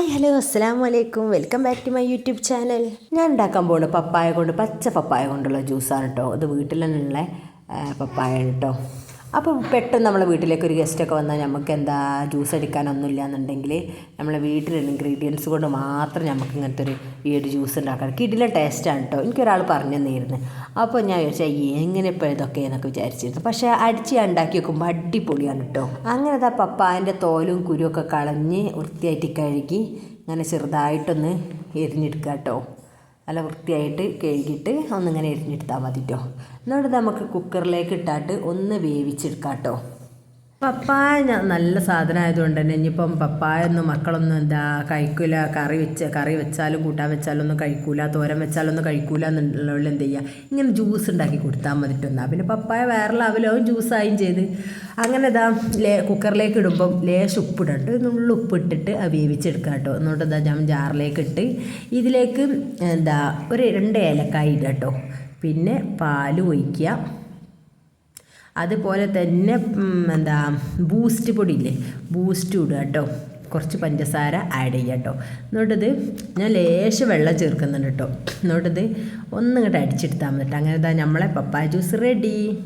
Hi hello അസ്സാം വലൈക്കും welcome back to my YouTube channel ഞാൻ ഉണ്ടാക്കാൻ പോകുന്നത് പപ്പായ കൊണ്ട് പച്ച പപ്പായ കൊണ്ടുള്ള ജ്യൂസാണ് കേട്ടോ അത് വീട്ടിൽ തന്നെയുള്ള പപ്പായ കേട്ടോ അപ്പോൾ പെട്ടെന്ന് നമ്മളെ വീട്ടിലേക്ക് ഒരു ഗസ്റ്റൊക്കെ വന്നാൽ നമുക്ക് എന്താ ജ്യൂസ് അടിക്കാനൊന്നുമില്ല എന്നുണ്ടെങ്കിൽ നമ്മളെ വീട്ടിലുള്ള ഇൻഗ്രീഡിയൻസ് കൊണ്ട് മാത്രം നമുക്ക് ഇങ്ങനത്തെ ഒരു ഈ ഒരു ജ്യൂസ് ഉണ്ടാക്കാം കിടില ടേസ്റ്റാണ് കേട്ടോ എനിക്കൊരാൾ പറഞ്ഞു തന്നിരുന്നു അപ്പോൾ ഞാൻ വിചാരിച്ചാൽ എങ്ങനെ ഇപ്പോൾ ഇതൊക്കെ? എന്നൊക്കെ വിചാരിച്ചിരുന്നു. പക്ഷേ അടിച്ച് ഉണ്ടാക്കി വെക്കുമ്പോൾ അടിപൊളിയാണ് കേട്ടോ അങ്ങനെ ആ പപ്പായന്റെ തോലും കുരുവൊക്കെ കളഞ്ഞ് വൃത്തിയായിട്ട് കഴുകി ഇങ്ങനെ ചെറുതായിട്ടൊന്ന് എരിഞ്ഞെടുക്കുക കേട്ടോ നല്ല വൃത്തിയായിട്ട് കഴുകിയിട്ട് ഒന്നിങ്ങനെ എരിഞ്ഞെടുത്താൽ മതി കേട്ടോ എന്നിട്ട് നമുക്ക് കുക്കറിലേക്ക് ഇട്ടാട്ട് ഒന്ന് വേവിച്ചെടുക്കാം കേട്ടോ പപ്പായ നല്ല സാധനം ആയതുകൊണ്ട് തന്നെ ഇനിയിപ്പം പപ്പായ ഒന്നും മക്കളൊന്നും എന്താ കഴിക്കൂല. കറി വെച്ച് കറി വെച്ചാലും കൂട്ടാൻ വെച്ചാലും ഒന്നും കഴിക്കൂല. തോരൻ വെച്ചാലൊന്നും കഴിക്കൂല എന്നുള്ളവരിൽ എന്ത് ചെയ്യുക ഇങ്ങനെ ജ്യൂസ് ഉണ്ടാക്കി കൊടുത്താൽ മതിട്ടൊന്നാ പിന്നെ പപ്പായ വേറെ ലെവലാവും ജ്യൂസായും ചെയ്ത്. അങ്ങനെ ഇതാ ലേ കുക്കറിലേക്ക് ഇടുമ്പം ലേശം ഉപ്പിടട്ട് നുള്ളു ഉപ്പിട്ടിട്ട് അത് വേവിച്ചെടുക്കാം കേട്ടോ എന്നിട്ട് എന്താ ഞാൻ ജാറിലേക്ക് ഇട്ട് ഇതിലേക്ക് എന്താ ഒരു രണ്ട് ഏലക്കായ ഇടാം കേട്ടോ പിന്നെ പാൽ ഒഴിക്കുക. അതുപോലെ തന്നെ എന്താ ബൂസ്റ്റ് പൊടിയില്ലേ? ബൂസ്റ്റ് ഇടുക കേട്ടോ. കുറച്ച് പഞ്ചസാര ആഡ് ചെയ്യുക കേട്ടോ. എന്നിട്ടത് ഞാൻ ലേശം വെള്ളം ചേർക്കുന്നുണ്ട് കേട്ടോ. എന്നിട്ടത് ഒന്നിങ്ങോട്ട് അടിച്ചെടുത്താൽ മതി അങ്ങനെ ഇതാ നമ്മളെ പപ്പായ ജ്യൂസ് റെഡി